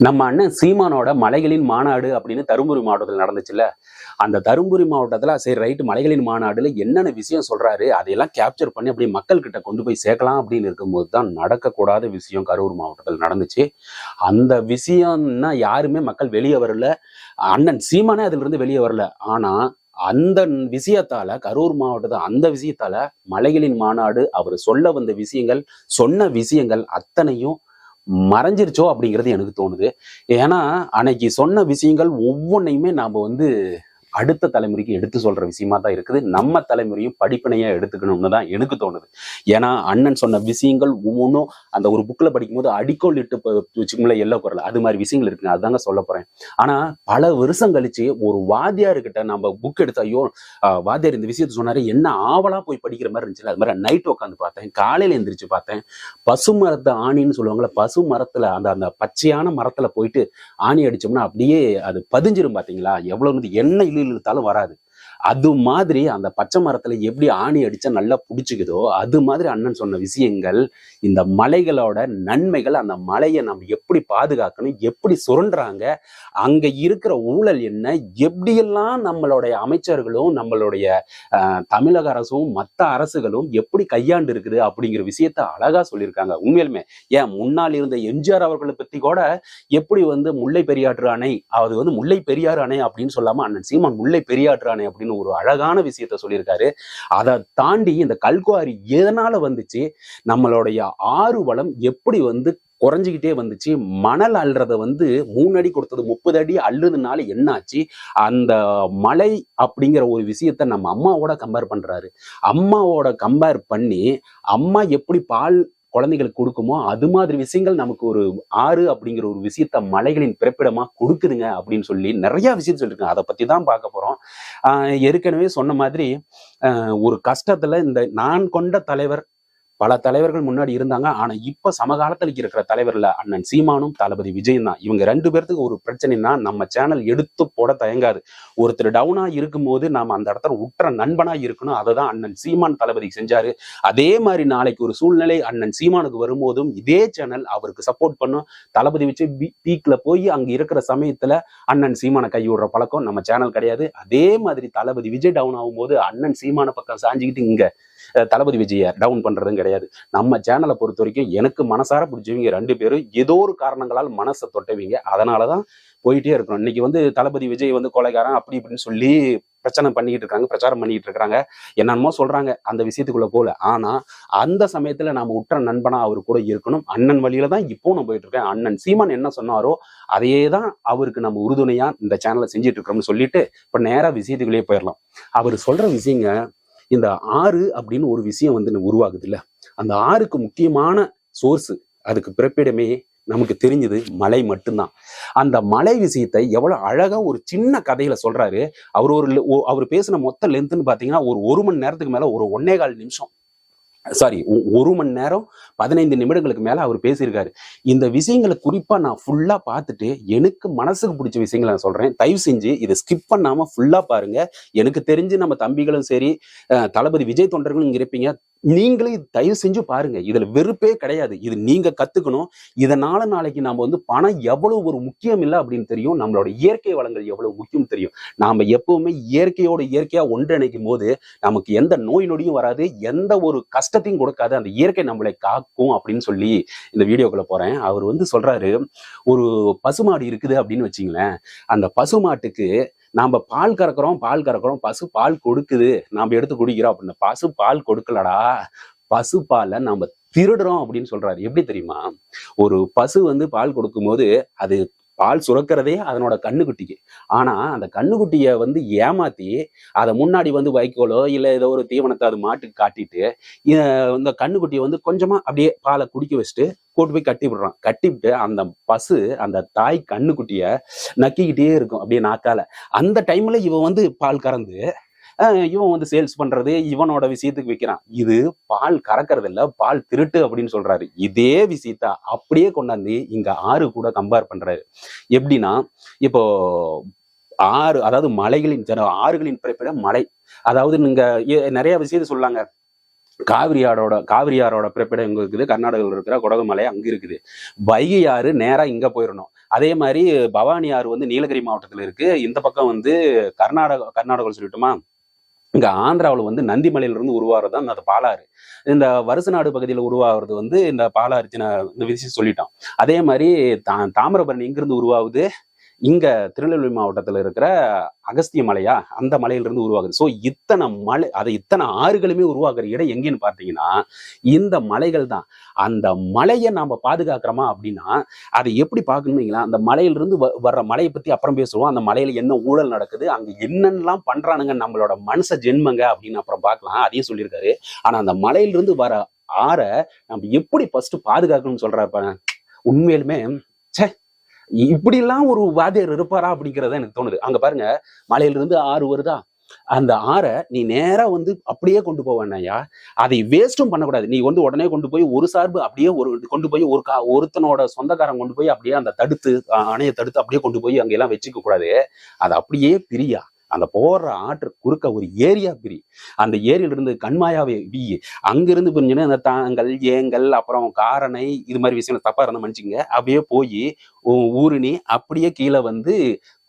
நம்ம அண்ணன் சீமானோட மலைகளின் மாநாடு அப்படின்னு தருமபுரி மாவட்டத்தில் நடந்துச்சுல்ல? அந்த தருமபுரி மாவட்டத்தில் சரி ரைட்டு மலைகளின் மாநாடுல என்னென்ன விஷயம் சொல்றாரு அதையெல்லாம் கேப்சர் பண்ணி அப்படியே மக்கள் கிட்ட கொண்டு போய் சேர்க்கலாம் அப்படின்னு இருக்கும்போது தான் நடக்கக்கூடாத விஷயம் கரூர் மாவட்டத்தில் நடந்துச்சு. அந்த விஷயம்னா யாருமே மக்கள் வெளியே வரல. அண்ணன் சீமானே அதிலிருந்து வெளியே வரல. ஆனா அந்த விஷயத்தால கரூர் மாவட்டத்தை அந்த விஷயத்தால மலைகளின் மாநாடு அவர் சொல்ல வந்த விஷயங்கள் சொன்ன விஷயங்கள் அத்தனையும் மறைஞ்சிருச்சோ அப்படிங்கிறது எனக்கு தோணுது. ஏன்னா அன்னைக்கு சொன்ன விஷயங்கள் ஒவ்வொன்றையுமே நாம் வந்து அடுத்த தலைமுறைக்கு எடுத்து சொல்ற விஷயமா தான் இருக்குது. நம்ம தலைமுறையும் படிப்பினையா எடுத்துக்கணும்னு தான் எனக்கு தோணுது. ஏன்னா அண்ணன் சொன்ன விஷயங்கள் ஒவ்வொன்றும் அந்த ஒரு புக்கில் படிக்கும்போது அடிக்கோல் இட்டு வச்சுக்கோங்களே எல்லோ குரல். அது மாதிரி விஷயங்கள் இருக்குங்க. அதுதாங்க சொல்ல போறேன். ஆனா பல வருஷம் கழிச்சு ஒரு வாத்தியார்கிட்ட நம்ம புக் எடுத்து ஐயோ வாத்தியார் இந்த விஷயத்த சொன்னாரு. என்ன ஆவலா போய் படிக்கிற மாதிரி இருந்துச்சு. அது மாதிரி நைட் உட்காந்து பார்த்தேன். காலையில எந்திரிச்சு பார்த்தேன். பசு மரத்தை ஆணின்னு சொல்லுவாங்கல்ல பசு மரத்துல அந்த அந்த பச்சையான மரத்துல போயிட்டு ஆணி அடிச்சோம்னா அப்படியே அது பதிஞ்சிரும் பாத்தீங்களா? எவ்வளவு வந்து என்ன இழு இழுத்தாலும் வராது. அது மாதிரி அந்த பச்சை மரத்துல எப்படி ஆணி அடிச்சா நல்லா பிடிச்சிக்குதோ அது மாதிரி அண்ணன் சொன்ன விஷயங்கள் இந்த மலைகளோட நன்மைகள் அந்த மலையை நம்ம எப்படி பாதுகாக்கணும் எப்படி சுரண்டுறாங்க அங்க இருக்கிற ஊழல் என்ன எப்படியெல்லாம் நம்மளுடைய அமைச்சர்களும் நம்மளுடைய தமிழக அரசும் மற்ற அரசுகளும் எப்படி கையாண்டு இருக்குது அப்படிங்கிற விஷயத்த அழகா சொல்லியிருக்காங்க. உண்மையிலுமே ஏன் முன்னால் இருந்த எம்ஜிஆர் அவர்களை பத்தி கூட எப்படி வந்து முல்லை பெரியாற்று அணை அது வந்து முல்லை பெரியாறு அணை அப்படின்னு சொல்லாம அண்ணன் சீமான் முல்லை பெரியாற்று அணை அப்படின்னு ஒரு அழகான விஷயத்த சொல்லியிருக்காரு. அதை தாண்டி இந்த கல்குவாரி எதனால வந்துச்சு? நம்மளுடைய ஆறு வளம் எப்படி வந்து குறைஞ்சிக்கிட்டே வந்துச்சு? மணல் அல்றத வந்து மூணு அடி கொடுத்தது முப்பது அடி அள்ளுதுனால என்னாச்சு? அந்த மலை அப்படிங்கிற ஒரு விஷயத்த நம்ம அம்மாவோட கம்பேர் பண்றாரு. அம்மாவோட கம்பேர் பண்ணி அம்மா எப்படி பால் குழந்தைகளுக்கு கொடுக்குமோ அது மாதிரி விஷயங்கள் நமக்கு ஒரு ஆறு அப்படிங்கிற ஒரு விஷயத்த மலைகளின் பிறப்பிடமா கொடுக்குதுங்க அப்படின்னு சொல்லி நிறைய விஷயம் சொல்லியிருக்காங்க அதை பத்தி தான் பார்க்க போறோம். ஆஹ் ஏற்கனவே சொன்ன மாதிரி ஆஹ் ஒரு கஷ்டத்துல இந்த நான் கொண்ட தலைவர் பல தலைவர்கள் முன்னாடி இருந்தாங்க. ஆனா இப்ப சமகாலத்தில் இருக்கிற தலைவர்ல அண்ணன் சீமானும் தளபதி விஜயும் தான். இவங்க ரெண்டு பேர்த்துக்கு ஒரு பிரச்சனைனா நம்ம சேனல் எடுத்து போட தயங்காது. ஒருத்தர் டவுனா இருக்கும்போது நாம அந்த இடத்துல உற்ற நண்பனா இருக்கணும். அதை தான் அண்ணன் சீமான் தளபதி செஞ்சாரு. அதே மாதிரி நாளைக்கு ஒரு சூழ்நிலை அண்ணன் சீமானுக்கு வரும்போதும் இதே சேனல் அவருக்கு சப்போர்ட் பண்ணும். தளபதி வச்சு பீக்ல போய் அங்க இருக்கிற சமயத்துல அண்ணன் சீமானை கை விடுற பழக்கம் நம்ம சேனல் கிடையாது. அதே மாதிரி தளபதி விஜய் டவுன் ஆகும்போது அண்ணன் சீமான பக்கம் சாஞ்சிக்கிட்டு இங்க தளபதி விஜயை டவுன் பண்ணுறதும் கிடையாது. நம்ம சேனலை பொறுத்த வரைக்கும் எனக்கு மனசார பிடிச்சவங்க ரெண்டு பேரும் ஏதோ ஒரு காரணங்களால் மனசை தொட்டவங்க. அதனாலதான் போயிட்டே இருக்கணும். இன்னைக்கு வந்து தளபதி விஜய் வந்து கொலைகாரன் அப்படி இப்படின்னு சொல்லி பிரச்சனை பண்ணிக்கிட்டு இருக்காங்க பிரச்சாரம் பண்ணிக்கிட்டு இருக்காங்க. என்னென்னமோ சொல்றாங்க அந்த விஷயத்துக்குள்ள போல. ஆனா அந்த சமயத்துல நாம உற்ற நண்பனா அவர் கூட இருக்கணும். அண்ணன் வழியில தான் இப்போ நான் போயிட்டு இருக்கேன். அண்ணன் சீமான் என்ன சொன்னாரோ அதையே தான் அவருக்கு நம்ம உறுதுணையா இந்த சேனலை செஞ்சுட்டு இருக்கிறோம்னு சொல்லிட்டு இப்ப நேரா விஷயத்துக்குள்ளேயே போயிடலாம். அவர் சொல்ற விஷயங்க இந்த ஆறு அப்படின்னு ஒரு விஷயம் வந்து உருவாகுது இல்ல அந்த ஆறுக்கு முக்கியமான சோர்ஸ் அதுக்கு பிறப்பிடமே நமக்கு தெரிஞ்சது மலை மட்டும்தான். அந்த மலை விஷயத்தை எவ்வளவு அழகா ஒரு சின்ன கதையில சொல்றாரு. அவர் ஒரு அவர் பேசின மொத்த லென்த்னு பாத்தீங்கன்னா ஒரு ஒரு மணி நேரத்துக்கு மேல ஒரு ஒன்னே கால் நிமிஷம். சாரி ஒரு மணி நேரம் பதினைந்து நிமிடங்களுக்கு மேல அவர் பேசியிருக்காரு. இந்த விஷயங்களை குறிப்பா நான் ஃபுல்லா பார்த்துட்டு எனக்கு மனசுக்கு பிடிச்ச விஷயங்களை நான் சொல்றேன். தயவு செஞ்சு இதை ஸ்கிப் பண்ணாம ஃபுல்லா பாருங்க. எனக்கு தெரிஞ்சு நம்ம தம்பிகளும் சரி தளபதி விஜய் தொண்டர்களும் இங்க இருப்பீங்க. நீங்களே தயவு செஞ்சு பாருங்க. இதுல வெறுப்பே கிடையாது. இது நீங்க கத்துக்கணும். இதனால நாளைக்கு நாம வந்து பணம் எவ்வளவு ஒரு முக்கியம் இல்லை அப்படின்னு தெரியும். நம்மளோட இயற்கை வளங்கள் எவ்வளவு முக்கியம் தெரியும். நாம எப்பவுமே இயற்கையோட இயற்கையா ஒன்றிணைக்கும் போது நமக்கு எந்த நோய் நொடியும் வராது. எந்த ஒரு கஷ்டத்தையும் கொடுக்காது. அந்த இயற்கை நம்மளை காக்கும் அப்படின்னு சொல்லி இந்த வீடியோக்குள்ள போறேன். அவர் வந்து சொல்றாரு ஒரு பசுமாடு இருக்குது அப்படின்னு வச்சிங்களேன். அந்த பசுமாட்டுக்கு நாம பால் கறக்குறோம் பால் கறக்குறோம் பசு பால் கொடுக்குது. நாம் எடுத்து குடிக்கிறோம் அப்படின்னு பசு பால் கொடுக்கலடா. பசு பாலை நாம திருடுறோம் அப்படின்னு சொல்றாரு. எப்படி தெரியுமா? ஒரு பசு வந்து பால் கொடுக்கும்போது அது பால் சுரக்கிறதே அதனோட கண்ணுக்குட்டிக்கு. ஆனால் அந்த கண்ணுக்குட்டியை வந்து ஏமாத்தி அதை முன்னாடி வந்து வைக்கோலோ இல்லை ஏதோ ஒரு தீவனத்தை அது மாட்டுக்கு காட்டிட்டு இந்த கண்ணுக்குட்டியை வந்து கொஞ்சமாக அப்படியே பாலை குடிக்க வச்சுட்டு கூட்டு போய் கட்டி விடுறான். கட்டிவிட்டு அந்த பசு அந்த தாய் கண்ணுக்குட்டியை நக்கிக்கிட்டே இருக்கும் அப்படியே நாக்கால. அந்த டைம்ல இவன் வந்து பால் கறந்து இவன் வந்து சேல்ஸ் பண்றது இவனோட விஷயத்துக்கு விற்கிறான் இது பால் கறக்கிறது இல்ல பால் திருட்டு அப்படின்னு சொல்றாரு. இதே விஷயத்த அப்படியே கொண்டாந்து இங்க ஆறு கூட கம்பேர் பண்றாரு. எப்படின்னா இப்போ ஆறு அதாவது மலைகளின் ஜன ஆறுகளின் பிறப்பிடம் மலை அதாவது நீங்க நிறைய விஷயத்த சொல்லாங்க காவிரி ஆறோட காவிரி ஆறோட பிறப்பிடம் இங்க இருக்குது. கர்நாடகாவில் இருக்கிற கொடகுமலை அங்க இருக்குது. வைகை ஆறு நேரா இங்க போயிடணும் அதே மாதிரி பவானி ஆறு வந்து நீலகிரி மாவட்டத்தில் இருக்கு. இந்த பக்கம் வந்து கர்நாடகா கர்நாடகம் சொல்லட்டுமா? இங்கே ஆந்திராவில் வந்து நந்திமலையிலிருந்து உருவாகிறது தான் அந்த பாலாறு. இந்த வருசநாடு பகுதியில் உருவாகிறது வந்து இந்த பாலாறு சின்ன இந்த விஷயம் சொல்லிட்டோம். அதே மாதிரி தா தாமிரபரணி எங்கிருந்து உருவாகுது? இங்க திருநெல்வேலி மாவட்டத்துல இருக்கிற அகஸ்திய மலையா? அந்த மலையிலிருந்து உருவாகுது. ஸோ இத்தனை மலை அதை இத்தனை ஆறுகளுமே உருவாக்குற இடம் எங்கேன்னு பார்த்தீங்கன்னா இந்த மலைகள் தான். அந்த மலையை நாம பாதுகாக்கிறோமா அப்படின்னா அதை எப்படி பார்க்கணுங்களா அந்த மலையிலிருந்து வ- வர்ற மலையை பத்தி அப்புறம் பேசுவோம். அந்த மலையில என்ன ஊழல் நடக்குது அங்க என்னென்னலாம் பண்றானுங்க நம்மளோட மனச ஜென்மங்க அப்படின்னு அப்புறம் பார்க்கலாம். அதையும் சொல்லியிருக்காரு. ஆனா அந்த மலையிலிருந்து வர ஆறை நம்ம எப்படி ஃபர்ஸ்ட் பாதுகாக்கணும்னு சொல்றாரு உண்மையிலுமே ச்சே இப்படிலாம் ஒரு வாத்தியார் இருப்பாரா அப்படிங்கறத எனக்கு தோணுது. அங்க பாருங்க மலையிலிருந்து ஆறு வருதா? அந்த ஆறை நீ நேரா வந்து அப்படியே கொண்டு போவேனாயா அதை வேஸ்ட்டும் பண்ணக்கூடாது. நீ வந்து உடனே கொண்டு போய் ஒரு சார்பு அப்படியே ஒரு கொண்டு போய் ஒரு கா ஒருத்தனோட சொந்தக்காரன் கொண்டு போய் அப்படியே அந்த தடுத்து அணையை தடுத்து அப்படியே கொண்டு போய் அங்க எல்லாம் வச்சுக்க கூடாது. அதை அப்படியே பிரியா. அந்த போற ஆற்று குறுக்க ஒரு ஏரியா பிரி. அந்த ஏரியில இருந்து கண்மாயாவை வி அங்கிருந்து பிரிஞ்சுன்னா அந்த தாங்கள் ஏங்கல் அப்புறம் காரணை இது மாதிரி விஷயங்கள் தப்பா இருந்தால் மன்னிச்சுங்க அப்படியே போய் ஊருணி அப்படியே கீழே வந்து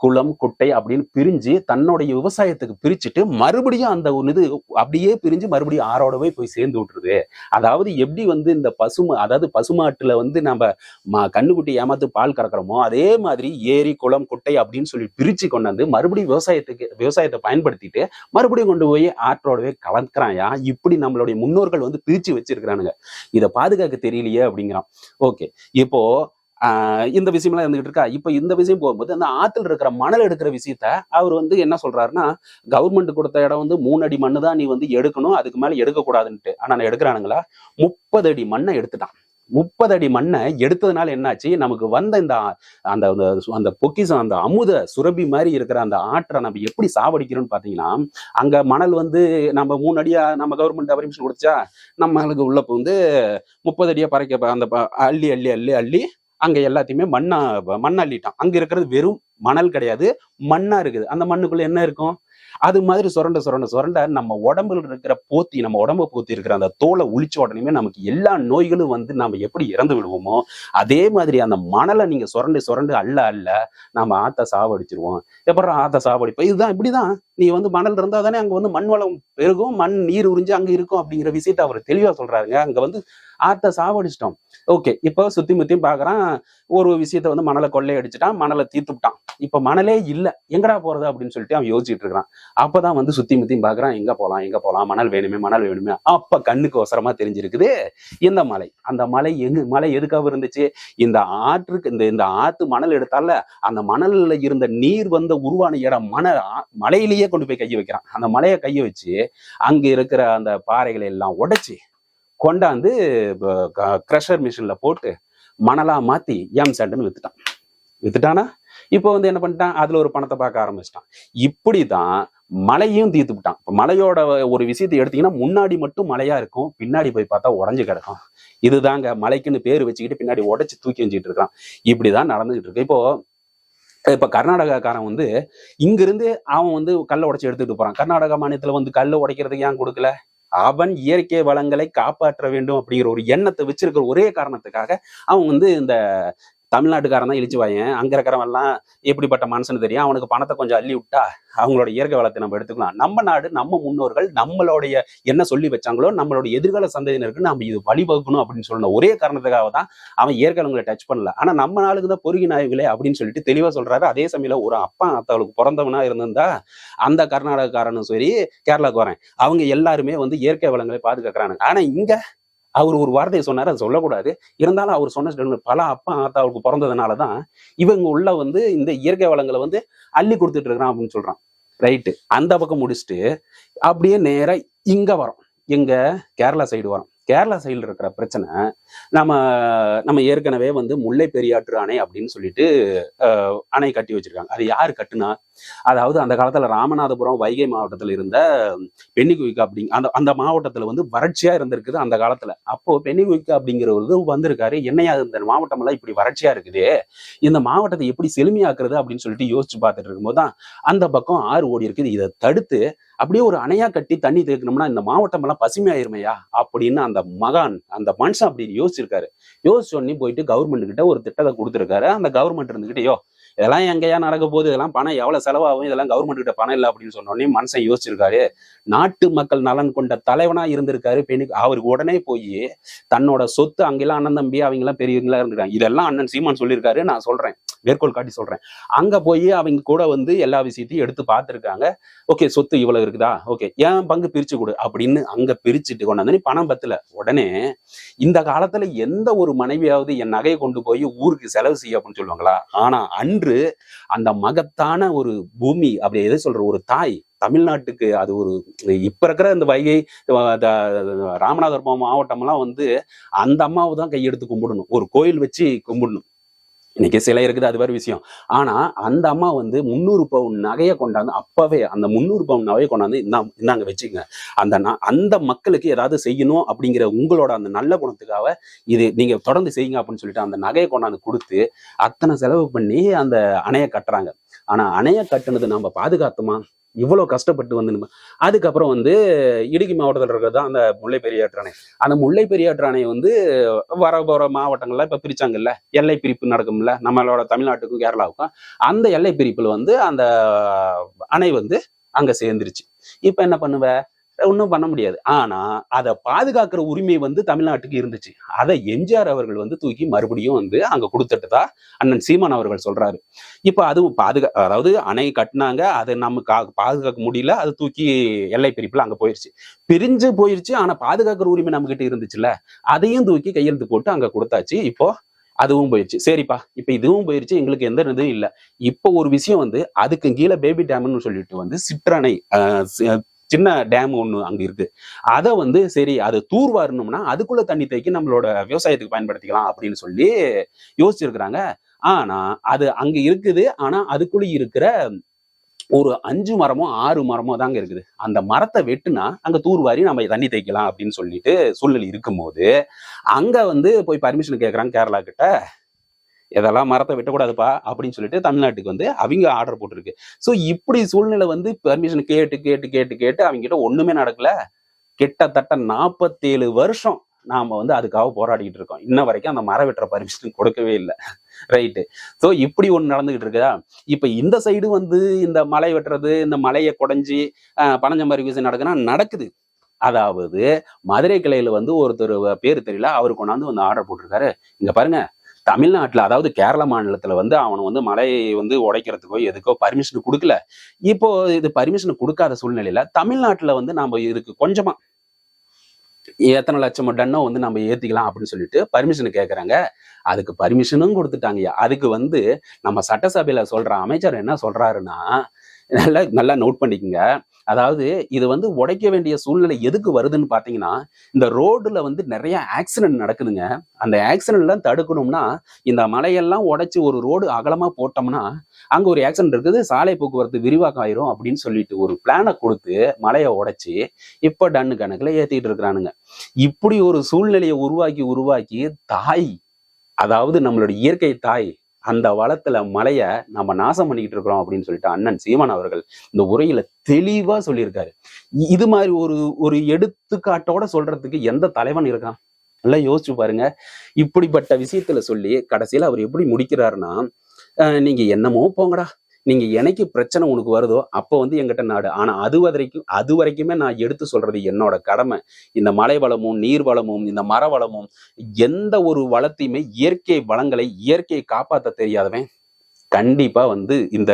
குளம் குட்டை அப்படின்னு பிரிஞ்சு தன்னுடைய விவசாயத்துக்கு பிரிச்சுட்டு மறுபடியும் அந்த இது அப்படியே பிரிஞ்சு மறுபடியும் ஆறோடவே போய் சேர்ந்து விட்டுருது. அதாவது எப்படி வந்து இந்த பசுமை அதாவது பசுமாட்டுல வந்து நம்ம மா கண்ணுக்குட்டி ஏமாத்து பால் கறக்குறோமோ அதே மாதிரி ஏரி குளம் குட்டை அப்படின்னு சொல்லி பிரிச்சு கொண்டாந்து மறுபடியும் விவசாயத்துக்கு விவசாயத்தை பயன்படுத்திட்டு மறுபடியும் கொண்டு போய் ஆற்றோடவே கலந்துக்கிறாயா இப்படி நம்மளுடைய முன்னோர்கள் வந்து பிரிச்சு வச்சிருக்கிறானுங்க. இதை பாதுகாக்க தெரியலையே அப்படிங்கிறான். ஓகே. இப்போ இந்த விஷயம்லாம் இருந்துகிட்டு இருக்கா? இப்போ இந்த விஷயம் போகும்போது அந்த ஆற்றுல இருக்கிற மணல் எடுக்கிற விஷயத்த அவர் வந்து என்ன சொல்றாருன்னா கவர்மெண்ட் கொடுத்த இடம் வந்து மூணு அடி மண்ணு தான் நீ வந்து எடுக்கணும் அதுக்கு மேலே எடுக்கக்கூடாதுன்ட்டு ஆனால் நான் எடுக்கிறானுங்களா? முப்பது அடி மண்ணை எடுத்துட்டான். முப்பது அடி மண்ணை எடுத்ததுனால என்னாச்சு? நமக்கு வந்த இந்த அந்த அந்த- அந்த பொக்கிஷம் அந்த அமுத சுரபி மாதிரி இருக்கிற அந்த ஆற்றை நம்ம எப்படி சாவடிக்கிறோம்னு பார்த்தீங்கன்னா அங்கே மணல் வந்து நம்ம மூணு அடியா நம்ம கவர்மெண்ட் பர்மிஷன் கொடுத்தா நம்மளுக்கு உள்ள வந்து முப்பது அடியா பறைக்க அந்த ப- அள்ளி அள்ளி அள்ளி அள்ளி அங்க எல்லாத்தையுமே மண்ணா மண் அள்ளிட்டான் அங்க இருக்கிறது வெறும் மணல் கிடையாது மண்ணா இருக்குது. அந்த மண்ணுக்குள்ள என்ன இருக்கும்? அது மாதிரி சுரண்ட சுரண்ட சுரண்ட நம்ம உடம்புல இருக்கிற போத்தி நம்ம உடம்ப போத்தி இருக்கிற அந்த தோலை உளிச்ச உடனே நமக்கு எல்லா நோய்களும் வந்து நம்ம எப்படி இறந்து விடுவோமோ அதே மாதிரி அந்த மணலை நீங்க சுரண்டு சுரண்டு அல்ல அல்ல நம்ம ஆத்த சாவடிச்சிருவோம். எப்பறம் ஆத்த சாவடிப்போம்? இதுதான் இப்படிதான். நீ வந்து மணல் இருந்தா தானே அங்க வந்து மண் வளம் பெருகும் மண் நீர் உறிஞ்சு அங்க இருக்கும் அப்படிங்கிற விஷயத்த அவர் தெளிவா சொல்றாருங்க. அங்க வந்து ஆத்த சாவடிச்சிட்டோம். ஓகே இப்போ சுத்தி முத்தியும் பாக்குறான். ஒரு விஷயத்த வந்து மணலை கொள்ளையடிச்சிட்டான் மணலை தீர்த்துட்டான் இப்ப மணலே இல்ல. எங்கடா போறது அப்படின்னு சொல்லிட்டு அவன் யோசிச்சுட்டு இருக்கிறான். அப்பதான் வந்து சுத்தி முத்தியும் பாக்குறான் எங்க போலாம் எங்க போலாம் மணல் வேணுமே மணல் வேணுமே அப்ப கண்ணுக்கு ஒசரமா தெரிஞ்சிருக்குது. இந்த மலை அந்த மலை எங்க மலை எதுக்காக இருந்துச்சு? இந்த ஆற்றுக்கு இந்த இந்த ஆத்து மணல் எடுத்தால அந்த மணல்ல இருந்த நீர் வந்த உருவான இடம் மணல் மலையிலேயே கொண்டு போய் கைய வைக்கிறான். அந்த மலையை கையை வச்சு அங்க இருக்கிற அந்த பாறைகளை எல்லாம் உடைச்சு கொண்டாந்து க்ரஷர் மிஷின்ல போட்டு மணலா மாத்தி எம் சாண்டுன்னு வித்துட்டான். வித்துட்டானா? இப்போ வந்து என்ன பண்ணிட்டான்? அதுல ஒரு பணத்தை பார்க்க ஆரம்பிச்சிட்டான். இப்படிதான் மலையும் தீர்த்து விட்டான். இப்ப மலையோட ஒரு விஷயத்தை எடுத்தீங்கன்னா முன்னாடி மட்டும் மலையா இருக்கும். பின்னாடி போய் பார்த்தா உடஞ்சு கிடக்கும். இதுதாங்க மலைக்குன்னு பேர் வச்சுக்கிட்டு பின்னாடி உடைச்சு தூக்கி வச்சுக்கிட்டு இருக்கான். இப்படிதான் நடந்துகிட்டு இருக்கு. இப்போ இப்ப கர்நாடகாக்காரன் வந்து இங்கிருந்து அவன் வந்து கல்லை உடைச்சு எடுத்துட்டு போறான். கர்நாடகா மாநிலத்துல வந்து கல்லை உடைக்கிறதுக்கு ஏன் கொடுக்கல? அவன் இயற்கை வளங்களை காப்பாற்ற வேண்டும் அப்படிங்கிற ஒரு எண்ணத்தை வச்சிருக்கிற ஒரே காரணத்துக்காக அவன் வந்து இந்த தமிழ்நாட்டுக்காரன் தான் இழிச்சு வாயன். அங்க இருக்கிறவன் எல்லாம் எப்படிப்பட்ட மனுஷன்னு தெரியும். அவனுக்கு பணத்தை கொஞ்சம் அள்ளி விட்டா அவங்களோட இயற்கை வளத்தை நம்ம எடுத்துக்கலாம். நம்ம நாடு நம்ம முன்னோர்கள் நம்மளுடைய என்ன சொல்லி வச்சாங்களோ நம்மளுடைய எதிர்கால சந்ததியினருக்கு நம்ம இது வழிவகுக்கணும் அப்படின்னு சொல்லணும். ஒரே காரணத்துக்காக தான் அவன் இயற்கை அவங்களை டச் பண்ணல. ஆனா நம்ம நாளுக்கு தான் பொறுகி நாய்களே அப்படின்னு சொல்லிட்டு தெளிவா சொல்றாரு. அதே சமயம் ஒரு அப்பா அத்தவளுக்கு பிறந்தவனா இருந்திருந்தா அந்த கர்நாடகக்காரனும் சரி கேரளாக்கு வரேன். அவங்க எல்லாருமே வந்து இயற்கை வளங்களை பாதுகாக்கிறானுங்க. ஆனா இங்க அவர் ஒரு வார்த்தையை சொன்னார் அதை சொல்லக்கூடாது. இருந்தாலும் அவர் சொன்ன பல அப்பா ஆத்தாவுக்கு பிறந்ததுனால தான் இவங்க உள்ள வந்து இந்த இயற்கை வளங்களை வந்து அள்ளி கொடுத்துட்டு இருக்கிறான் அப்படின்னு சொல்றான். ரைட்டு அந்த பக்கம் முடிச்சுட்டு அப்படியே நேரா இங்க வரோம். எங்க? கேரளா சைடு வரோம். கேரளா சைடுல இருக்கிற பிரச்சனை நம்ம நம்ம ஏற்கனவே வந்து முல்லை பெரியாற்று அணை அப்படின்னு சொல்லிட்டு அணை கட்டி வச்சிருக்காங்க. அது யார் கட்டுனா அதாவது அந்த காலத்துல ராமநாதபுரம் வைகை மாவட்டத்தில் இருந்த பென்னிகுயிக் அப்படிங்க அந்த அந்த மாவட்டத்துல வந்து வறட்சியா இருந்திருக்குது அந்த காலத்துல. அப்போ பென்னிகுயிக் அப்படிங்கிற ஒரு இது வந்திருக்காரு. என்னையா இந்த மாவட்டம் எல்லாம் இப்படி வறட்சியா இருக்குது? இந்த மாவட்டத்தை எப்படி செழுமையாக்குறது அப்படின்னு சொல்லிட்டு யோசிச்சு பார்த்துட்டு இருக்கும்போது தான் அந்த பக்கம் ஆறு ஓடி இருக்குது. இதை தடுத்து அப்படியே ஒரு அணையா கட்டி தண்ணி தேக்கணும்னா இந்த மாவட்டம் எல்லாம் பசுமையாயிருமையா? அப்படின்னு அந்த மகான் அந்த மனுஷன் அப்படி யோசிச்சிருக்காரு. யோசிச்ச உடனே போயிட்டு கவர்மெண்ட் கிட்ட ஒரு திட்டத்தை கொடுத்துருக்காரு. அந்த கவர்மெண்ட் இருந்துகிட்டயோ இதெல்லாம் எங்கேயா நடக்க போகுது இதெல்லாம் பணம் எவ்வளவு செலவாகும்? இதெல்லாம் கவர்மெண்ட் கிட்ட பணம் இல்லை அப்படின்னு சொன்ன உடனே மனுஷன் யோசிச்சிருக்காரு. நாட்டு மக்கள் நலன் கொண்ட தலைவனா இருந்திருக்காரு பெண்ணுக்கு அவருக்கு உடனே போய் தன்னோட சொத்து அங்கெல்லாம் அண்ணன் தம்பி அவங்க எல்லாம் பெரியவங்களா இருந்திருக்காங்க. இதெல்லாம் அண்ணன் சீமான் சொல்லியிருக்காரு. நான் சொல்றேன். மேற்கோள் காட்டி சொல்றேன். அங்க போய் அவங்க கூட வந்து எல்லா விஷயத்தையும் எடுத்து பார்த்திருக்காங்க. ஓகே சொத்து இவ்வளவு இருக்குதா? ஓகே ஏன் பங்கு பிரிச்சு கொடு? அப்படின்னு அங்க பிரிச்சுட்டு கொண்டாந்து நீ பணம் பத்தல. உடனே இந்த காலத்துல எந்த ஒரு மனைவியாவது என் நகையை கொண்டு போய் ஊருக்கு செலவு செய்ய அப்படின்னு சொல்லுவாங்களா? ஆனா அன்று அந்த மகத்தான ஒரு பூமி அப்படி எதை சொல்ற ஒரு தாய். தமிழ்நாட்டுக்கு அது ஒரு இப்ப இருக்கிற இந்த வைகை ராமநாதபுரம் மாவட்டம்லாம் வந்து அந்த அம்மாவை தான் கையெடுத்து கும்பிடணும். ஒரு கோயில் வச்சு கும்பிடணும். இன்னைக்கு சிலை இருக்குது அது வேறு விஷயம். ஆனா அந்த அம்மா வந்து முந்நூறு பவுன் நகையை கொண்டாந்து அப்பவே அந்த முந்நூறு பவுன் நகையை கொண்டாந்து இந்த இந்தாங்க வச்சுங்க. அந்த அந்த மக்களுக்கு ஏதாவது செய்யணும் அப்படிங்கிற உங்களோட அந்த நல்ல குணத்துக்காக இது நீங்க தொடர்ந்து செய்யுங்க அப்படின்னு சொல்லிட்டு அந்த நகையை கொண்டாந்து கொடுத்து அத்தனை செலவு பண்ணி அந்த அணையை கட்டுறாங்க. ஆனா அணையை கட்டுனது நம்ம பாதுகாத்துமா? இவ்வளவு கஷ்டப்பட்டு வந்து நம்ம அதுக்கப்புறம் வந்து இடுக்கி மாவட்டத்தில் இருக்கிறது தான் அந்த முல்லை பெரியாற்று அணை. அந்த முல்லை பெரியாற்று அணை வந்து வர போகிற மாவட்டங்கள்ல இப்ப பிரிச்சாங்கல்ல எல்லை பிரிப்பு நடக்கும்ல நம்மளோட தமிழ்நாட்டுக்கும் கேரளாவுக்கும். அந்த எல்லை பிரிப்புல வந்து அந்த அணை வந்து அங்க சேர்ந்துருச்சு. இப்ப என்ன பண்ணுவ? ஒன்றும் பண்ண முடியாது. ஆனா அதை பாதுகாக்கிற உரிமை வந்து தமிழ்நாட்டுக்கு இருந்துச்சு. அதை எம்ஜிஆர் அவர்கள் வந்து தூக்கி மறுபடியும் வந்து அங்க கொடுத்துட்டதா அண்ணன் சீமான் அவர்கள் சொல்றாரு. இப்ப அதுவும் பாதுகா அதாவது அணை கட்டினாங்க அதை நம்ம கா- பாதுகாக்க முடியல அது தூக்கி எல்லை பிரிப்புல அங்க போயிருச்சு. பிரிஞ்சு போயிருச்சு ஆனா பாதுகாக்கிற உரிமை நம்ம கிட்ட இருந்துச்சுல்ல அதையும் தூக்கி கையெழுத்து போட்டு அங்க கொடுத்தாச்சு. இப்போ அதுவும் போயிடுச்சு சரிப்பா இப்ப இதுவும் போயிருச்சு எங்களுக்கு எந்த இதுவும் இல்லை. இப்போ ஒரு விஷயம் வந்து அதுக்கு கீழே பேபி டேம்னு சொல்லிட்டு வந்து சிற்றணை சின்ன டேம் ஒன்று அங்கே இருக்குது அதை வந்து சரி அது தூர்வாரணும்னா அதுக்குள்ளே தண்ணி தேக்கி நம்மளோட விவசாயத்துக்கு பயன்படுத்திக்கலாம் அப்படின்னு சொல்லி யோசிச்சிருக்கிறாங்க. ஆனால் அது அங்கே இருக்குது. ஆனால் அதுக்குள்ளே இருக்கிற ஒரு அஞ்சு மரமோ ஆறு மரமோ தாங்க இருக்குது. அந்த மரத்தை வெட்டுனா அங்க தூர்வாரி நம்ம தண்ணி தேய்க்கலாம் அப்படின்னு சொல்லிட்டு சூழ்நிலை இருக்கும்போது அங்க வந்து போய் பர்மிஷன் கேட்குறாங்க கேரளா கிட்ட. இதெல்லாம் மரத்தை வெட்டக்கூடாதுப்பா அப்படின்னு சொல்லிட்டு தமிழ்நாட்டுக்கு வந்து அவங்க ஆர்டர் போட்டிருக்கு. ஸோ இப்படி சூழ்நிலை வந்து பெர்மிஷன் கேட்டு கேட்டு கேட்டு கேட்டு அவங்க கிட்ட ஒண்ணுமே நடக்கல. கிட்டத்தட்ட நாற்பத்தேழு வருஷம் நாம் வந்து அதுக்காக போராடிக்கிட்டு இருக்கோம். இன்ன வரைக்கும் அந்த மரம் வெட்டுற பர்மிஷன் கொடுக்கவே இல்லை. ரைட்டு ஸோ இப்படி ஒன்று நடந்துகிட்டு இருக்குதா? இப்போ இந்த சைடு வந்து இந்த மலை வெட்டுறது இந்த மலையை குடைஞ்சி மாதிரி விஷயம் நடக்குன்னா நடக்குது. அதாவது மதுரை கிளையில வந்து ஒருத்தர் பேர் தெரியல அவர் கொண்டாந்து வந்து ஆர்டர் போட்டிருக்காரு. இங்கே பாருங்கள் தமிழ்நாட்டில் அதாவது கேரள மாநிலத்தில் வந்து அவனை வந்து மலையை வந்து உடைக்கிறதுக்கோ எதுக்கோ பர்மிஷன் கொடுக்கல. இப்போ இது பர்மிஷன் கொடுக்காத சூழ்நிலையில தமிழ்நாட்டில் வந்து நம்ம இதுக்கு கொஞ்சமா எத்தனை லட்சம் டன்னோ வந்து நம்ம ஏற்றிக்கலாம் அப்படின்னு சொல்லிட்டு பர்மிஷன் கேட்குறாங்க அதுக்கு பர்மிஷனும் கொடுத்துட்டாங்கய்யா. அதுக்கு வந்து நம்ம சட்டசபையில் சொல்கிற அமைச்சர் என்ன சொல்கிறாருன்னா நல்லா நல்லா நோட் பண்ணிக்கங்க. அதாவது இது வந்து உடைக்க வேண்டிய சூழ்நிலை எதுக்கு வருதுன்னு பார்த்தீங்கன்னா இந்த ரோடுல வந்து நிறைய ஆக்சிடென்ட் நடக்குதுங்க. அந்த ஆக்சிடென்ட்லாம் தடுக்கணும்னா இந்த மலையெல்லாம் உடைச்சு ஒரு ரோடு அகலமாக போட்டோம்னா அங்கே ஒரு ஆக்சிடென்ட் இருக்குது சாலை போக்குவரத்து விரிவாக்கம் ஆயிரும் அப்படின்னு சொல்லிட்டு ஒரு பிளானை கொடுத்து மலையை உடைச்சி இப்போ டன்னு கணக்கில் ஏற்றிட்டு இருக்கிறானுங்க. இப்படி ஒரு சூழ்நிலையை உருவாக்கி உருவாக்கி தாய் அதாவது நம்மளோட இயற்கை தாய் அந்த வளத்துல மலைய நம்ம நாசம் பண்ணிக்கிட்டு இருக்கிறோம் அப்படின்னு சொல்லிட்டு அண்ணன் சீமான் அவர்கள் இந்த உரையில தெளிவா சொல்லியிருக்காரு. இது மாதிரி ஒரு ஒரு எடுத்துக்காட்டோட சொல்றதுக்கு எந்த தலைவன் இருக்கான்? நல்லா யோசிச்சு பாருங்க. இப்படிப்பட்ட விஷயத்துல சொல்லி கடைசியில அவர் எப்படி முடிக்கிறாருன்னா நீங்க என்னமோ போங்கடா. நீங்க என்னைக்கு பிரச்சனை உனக்கு வருதோ அப்போ வந்து எங்கிட்ட நாடு. ஆனா அது வரைக்கும் அது வரைக்குமே நான் எடுத்து சொல்றது என்னோட கடமை. இந்த மலை வளமும் நீர் வளமும் இந்த மர வளமும் எந்த ஒரு வளத்தையுமே இயற்கை வளங்களை இயற்கையை காப்பாற்ற தெரியாதவன் கண்டிப்பா வந்து இந்த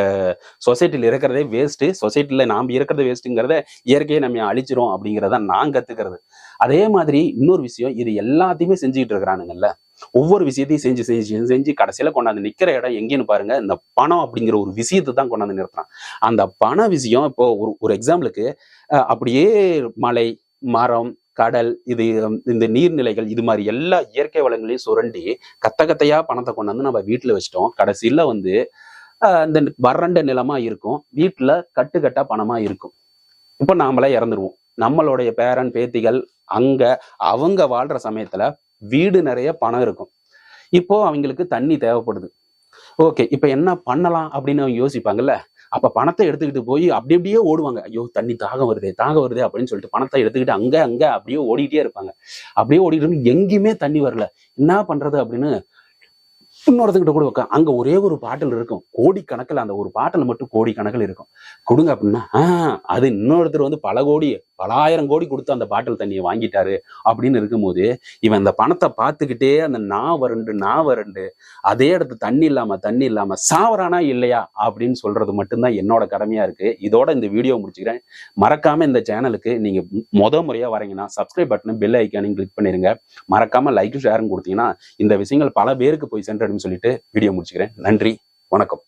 சொசைட்டியில் இருக்கிறதே வேஸ்ட்டு சொசைட்டியில் நாம் இருக்கிறது வேஸ்ட்டுங்கிறத இயற்கையை நம்ம அழிச்சிரும் அப்படிங்கிறத நான் கத்துக்கிறது. அதே மாதிரி இன்னொரு விஷயம் இது எல்லாத்தையுமே செஞ்சுக்கிட்டு இருக்கிறானுங்கல்ல. ஒவ்வொரு விஷயத்தையும் செஞ்சு செஞ்சு செஞ்சு கடைசியில் கடைசியில கொண்டாந்து நிக்கிற இடம் எங்கேன்னு பாருங்க. இந்த பணம் அப்படிங்கிற ஒரு விஷயத்தை தான் கொண்டாந்து நிறுத்துறான். அந்த பண விஷயம் இப்போ ஒரு ஒரு எக்ஸாம்பிளுக்கு அப்படியே மலை மரம் கடல் இது இந்த நீர்நிலைகள் இது மாதிரி எல்லா இயற்கை வளங்களையும் சுரண்டி கத்த கத்தையா பணத்தை கொண்டாந்து நம்ம வீட்டுல வச்சிட்டோம். கடைசியில் வந்து ஆஹ், இந்த வறண்ட நிலமா இருக்கும். வீட்டுல கட்டுக்கட்டா பணமா இருக்கும். இப்போ நாமளே இறந்துருவோம். நம்மளுடைய பேரன் பேத்திகள் அங்க அவங்க வாழ்ற சமயத்துல வீடு நிறைய பணம் இருக்கும். இப்போ அவங்களுக்கு தண்ணி தேவைப்படுது. ஓகே இப்போ என்ன பண்ணலாம் அப்படின்னு அவங்க யோசிப்பாங்கல்ல? அப்ப பணத்தை எடுத்துக்கிட்டு போய் அப்படி அப்படியே ஓடுவாங்க. ஐயோ தண்ணி தாகம் வருதே தாகம் வருதே அப்படின்னு சொல்லிட்டு பணத்தை எடுத்துக்கிட்டு அங்க அங்க அப்படியே ஓடிட்டே இருப்பாங்க. அப்படியே ஓடிட்டு எங்கேயுமே தண்ணி வரல. என்ன பண்றது அப்படின்னு இன்னொருத்தங்கிட்ட கூட உட்கா அங்க ஒரே ஒரு பாட்டில் இருக்கும். கோடிக்கணக்கில் அந்த ஒரு பாட்டில் மட்டும் கோடிக்கணக்கில் இருக்கும். கொடுங்க அப்படின்னா ஆஹ் அது இன்னொருத்தர் வந்து பல கோடி பலாயிரம் கோடி கொடுத்து அந்த பாட்டில் தண்ணியை வாங்கிட்டாரு அப்படின்னு இருக்கும்போது இவன் அந்த பணத்தை பார்த்துக்கிட்டே அந்த நா வறண்டு நா வறண்டு அதே இடத்து தண்ணி இல்லாம தண்ணி இல்லாம சாவரானா இல்லையா அப்படின்னு சொல்றது மட்டும்தான் என்னோட கடமையா இருக்கு. இதோட இந்த வீடியோ முடிச்சுக்கிறேன். மறக்காம இந்த சேனலுக்கு நீங்க முத முறையா வரீங்கன்னா சப்ஸ்கிரைப் பட்டனும் பெல் ஐக்கானையும் கிளிக் பண்ணிருங்க. மறக்காம லைக் ஷேரும் கொடுத்தீங்கன்னா இந்த விஷயங்கள் பல பேருக்கு போய் சென்றடும் சொல்லிட்டு வீடியோ முடிச்சுக்கிறேன். நன்றி வணக்கம்.